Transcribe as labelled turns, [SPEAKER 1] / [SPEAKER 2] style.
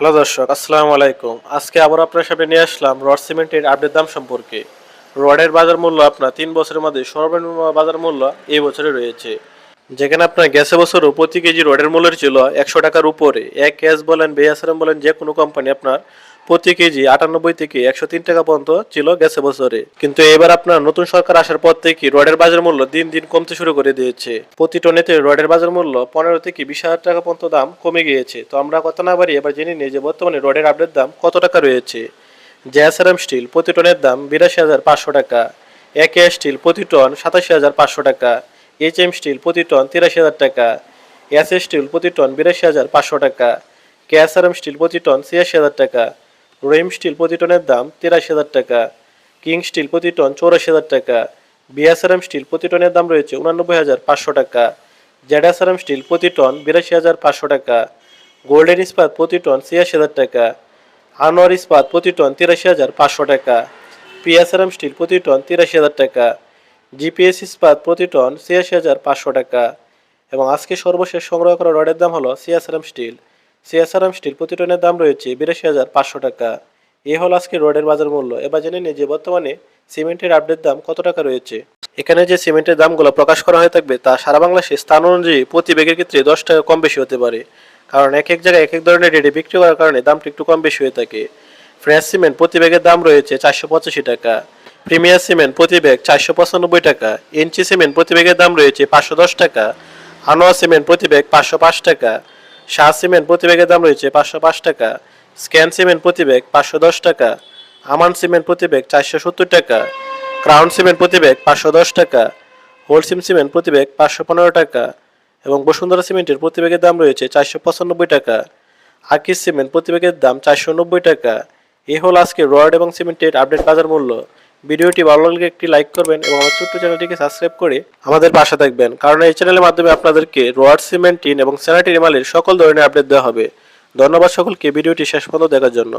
[SPEAKER 1] Hello দর্শক, আসসালামু আলাইকুম। আজকে আবার আপনার সামনে নিয়ে আসলাম রড সিমেন্টের আপডেট দাম সম্পর্কে। রডের বাজার মূল্য আপনার তিন বছরের মধ্যে সর্বনিম্ন বাজার মূল্য এই বছরে রয়েছে। যেখানে আপনার গ্যাসে বছরও প্রতি কেজি রডের মূল্য ছিল একশো টাকার উপরে। এক গ্যাস বলেন বেয়াসারাম বলেন, যে কোনো কোম্পানি আপনার প্রতি কেজি আটানব্বই থেকে একশো তিন টাকা পর্যন্ত ছিল গ্যাসে বছরে কিন্তু এবার আপনার নতুন সরকার আসার পর থেকে রডের বাজার মূল্য দিন দিন কমতে শুরু করে দিয়েছে। প্রতি টনেতে রডের বাজার মূল্য পনেরো থেকে বিশ হাজার টাকা পর্যন্ত দাম কমে গিয়েছে। তো আমরা কত না বাড়ি এবার জেনে নিই যে বর্তমানে রডের আপডেট দাম কত টাকা রয়েছে। জ্যাসারাম স্টিল প্রতি টনের দাম বিরাশি হাজার পাঁচশো টাকা। একে স্টিল প্রতি টন সাতাশি হাজার পাঁচশো টাকা। এইচ এম স্টিল প্রতি টন তিরাশি হাজার টাকা এস এস স্টিল প্রতি টন বিরাশি হাজার পাঁচশো টাকা কেএসআরএম স্টিল প্রতি টন ছিয়াশি হাজার টাকা রহিম স্টিল প্রতি টনের দাম তিরাশি হাজার টাকা কিং স্টিল প্রতি টন চৌরাশি হাজার টাকা বিএসআরএম স্টিল প্রতি টনের দাম রয়েছে উনানব্বই হাজার পাঁচশো টাকা জেডএসআরএম স্টিল প্রতি টন বিরাশি হাজার পাঁচশো টাকা গোল্ডেন ইস্পাত প্রতি টন ছিয়াশি হাজার টাকা আনোয়ার ইস্পাত প্রতি টন তিরাশি হাজার পাঁচশো টাকা পিএসআরএম স্টিল প্রতি টন তিরাশি হাজার টাকা জিপিএস ইস্পাত প্রতি টন ছিয়াশি হাজার পাঁচশো টাকা এবং আজকে সর্বশেষ সংগ্রহ করা রডের দাম হলো সিএসআরএম স্টিল। সিএসআরএম স্টিল প্রতি টনের দাম রয়েছে বিরাশি হাজার পাঁচশো টাকা। এ হলো আজকে রডের বাজার মূল্য। এবার জেনে নিই যে বর্তমানে সিমেন্টের আপডেট দাম কত টাকা রয়েছে। এখানে যে সিমেন্টের দামগুলো প্রকাশ করা হয়ে থাকবে তা সারা বাংলাদেশে স্থান অনুযায়ী প্রতি ব্যাগের ক্ষেত্রে দশ টাকা কম বেশি হতে পারে। কারণ এক এক জায়গায় এক এক ধরনের রেটে বিক্রি করার কারণে দামটা একটু কম বেশি হয়ে থাকে। ফ্রেশ সিমেন্ট প্রতি ব্যাগের দাম রয়েছে চারশো পঁচাশি টাকা। প্রিমিয়ার সিমেন্ট প্রতি ব্যাগ চারশো পঁচানব্বই টাকা, ইঞ্চি সিমেন্ট প্রতি ব্যাগের দাম রয়েছে পাঁচশো দশ টাকা, আনোয়া সিমেন্ট প্রতি ব্যাগ পাঁচশো পাঁচ টাকা শাহ সিমেন্ট প্রতি ব্যাগের দাম রয়েছে পাঁচশো পাঁচ টাকা, স্ক্যান সিমেন্ট প্রতি ব্যাগ পাঁচশো দশ টাকা, আমান সিমেন্ট প্রতি ব্যাগ চারশো সত্তর টাকা, ক্রাউন সিমেন্ট প্রতি ব্যাগ পাঁচশো দশ টাকা হোলসিম সিমেন্ট প্রতি ব্যাগ পাঁচশো পনেরো টাকা এবং বসুন্ধরা সিমেন্টের প্রতি ব্যাগের দাম রয়েছে চারশো পঁচানব্বই টাকা। আকিস সিমেন্ট প্রতি ব্যাগের দাম চারশো নব্বই টাকা। এ হল আজকে রড এবং সিমেন্টের আপডেট বাজার মূল্য। ভিডিওটি ভালো লাগলে একটি লাইক করবেন এবং আমার ছোট্ট চ্যানেলটিকে সাবস্ক্রাইব করে আমাদের পাশে থাকবেন। কারণ এই চ্যানেলের মাধ্যমে আপনাদেরকে রোয়ার সিমেন্ট টিন এবং স্যানিটারি মালের সকল ধরনের আপডেট দেওয়া হবে। ধন্যবাদ সকলকে ভিডিওটি শেষ পর্যন্ত দেখার জন্য।